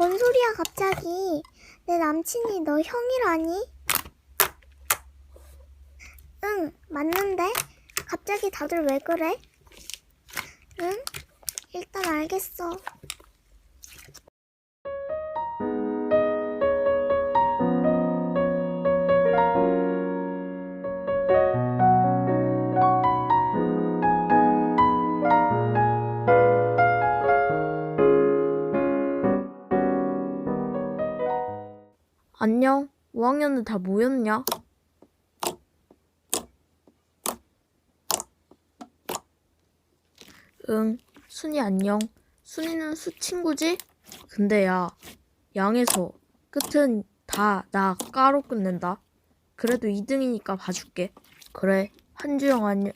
뭔 소리야 갑자기? 내 남친이 너 형이라니? 응, 맞는데? 갑자기 다들 왜 그래? 응? 일단 알겠어. 안녕. 5학년은 다 모였냐? 응, 순이 안녕. 순이는 수 친구지? 근데 야, 양에서 끝은 다 나 까로 끝낸다. 그래도 2등이니까 봐줄게. 그래, 한주영 안녕.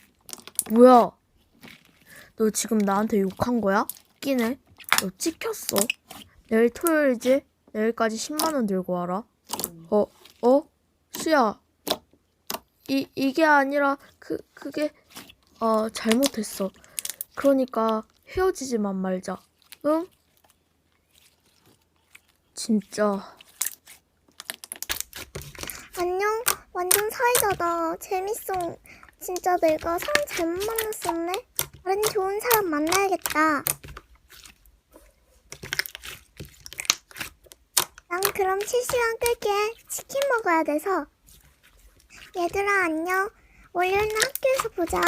뭐야? 너 지금 나한테 욕한 거야? 끼네. 너 찍혔어. 내일 토요일이지? 내일까지 10만원 들고 와라. 어, 어? 수야. 이, 이게 아니라, 그, 그게, 어, 잘못했어. 그러니까 헤어지지만 말자. 응? 진짜. 안녕? 완전 사이다다. 재밌어. 진짜 내가 사람 잘못 만났었네? 다른 좋은 사람 만나야겠다. 난 그럼 실시간 끌게. 치킨 먹어야 돼서. 얘들아, 안녕. 월요일날 학교에서 보자.